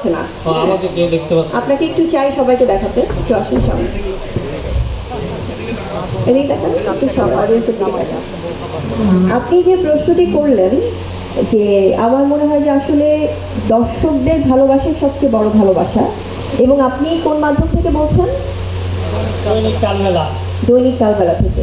পাচ্ছে না। আমাকে কেউ দেখতে পাচ্ছে আপনাকে একটু চাই সবাইকে দেখাতে একটু আসুন সামনে। এদিকে দেখান, একটু সব audience-এর আপনি যে প্রশ্নটি করলেন যে আমার মনে হয় যে আসলে দর্শকদের ভালোবাসাই সবচেয়ে বড় ভালোবাসা এবং আপনি কোন মাধ্যম থেকে বলছেন? দৈনিক কালবেলা দৈনিক কালবেলা থেকে।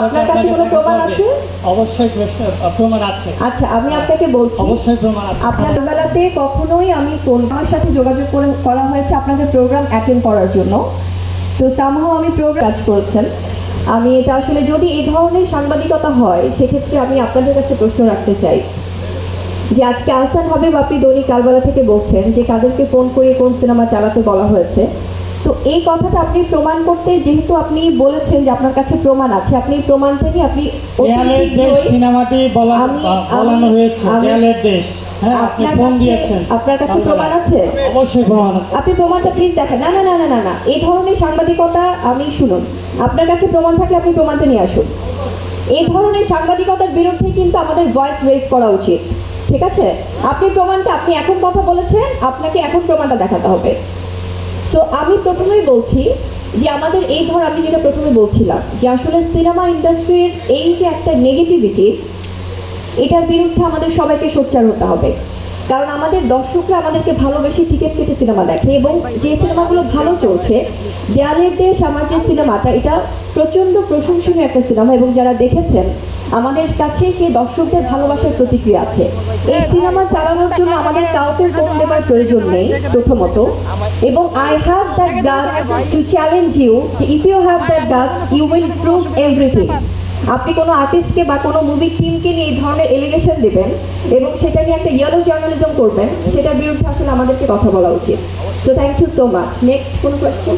আপনার কাছে কোনো প্রমাণ হবে। আছে? অবশ্যই প্রমাণ আছে। আচ্ছা আমি আপনাকে বলছি। অবশ্যই প্রমাণ আছে। আপনার বেলাতে কখনোই আমি ফোন আমার সাথে যোগাযোগ করে করা হয়েছে আপনাদের প্রোগ্রাম অ্যাটেন্ড করার জন্য। তো সামহাও আমি প্রোগ্রাম কাজ করেছেন। আমি এটা আসলে যদি এই ধরনের সাংবাদিকতা হয় সেক্ষেত্রে আমি আপনাদের কাছে প্রশ্ন রাখতে চাই। যে আজকে আহসান হাবিব আপনি দৈনিক কালবেলা থেকে বলছেন যে কাদেরকে ফোন করে কোন সিনেমা চালাতে বলা হয়েছে? তো এই কথাটা আপনি প্রমাণ করতে যেহেতু আপনি বলেছেন যে আপনার কাছে প্রমাণ আছে আপনি প্রমাণটা নিয়ে আপনি সিনেমাটি বলানো হয়েছে দেশ। হ্যাঁ আপনার কাছে। প্রমাণ আছে? অবশ্যই প্রমাণ আছে। আপনি প্রমাণটা প্লিজ দেখেন। না না না না না না এই ধরনের সাংবাদিকতা আমি শুনুন। আপনার কাছে প্রমাণ থাকলে আপনি প্রমাণটা নিয়ে আসুন। এই ধরনের সাংবাদিকতার বিরুদ্ধে কিন্তু আমাদের ভয়েস রেজ করা উচিত। ঠিক আছে? আপনি প্রমাণটা আপনি এখন কথা বলেছেন আপনাকে এখন প্রমাণটা দেখাতে হবে। সো আমি প্রথমেই বলছি যে আমাদের এই ধর, আমি যেটা প্রথমে বলছিলাম যে আসলে সিনেমা ইন্ডাস্ট্রির এই যে একটা নেগেটিভিটি এটার বিরুদ্ধে আমাদের সবাইকে সোচ্চার হতে হবে। কারণ আমাদের দর্শকরা আমাদেরকে ভালোবেসে টিকিট কেটে সিনেমা দেখে এবং যে সিনেমাগুলো ভালো চলছে, দেয়ালের দেশ আমার যে সিনেমাটা, এটা প্রচণ্ড প্রশংসনীয় একটা সিনেমা এবং যারা দেখেছেন আমাদের কাছে সেই দর্শকদের ভালোবাসার প্রতিক্রিয়া আছে। এই সিনেমা চালানোর জন্য আমাদের কাউকে ফোন দেওয়ার প্রয়োজন নেই, প্রথমত। এবং I have that guts to challenge you যে if you have that guts you will prove everything আপনি কোনো আর্টিস্টকে বা কোনো মুভি টিমকে নিয়ে এই ধরনের এলিগেশন দেবেন এবং সেটা নিয়ে একটা ইয়েলো জার্নালিজম করবেন, সেটার বিরুদ্ধে আসলে আমাদেরকে কথা বলা উচিত। So thank you so much next কোনো কোয়েশ্চেন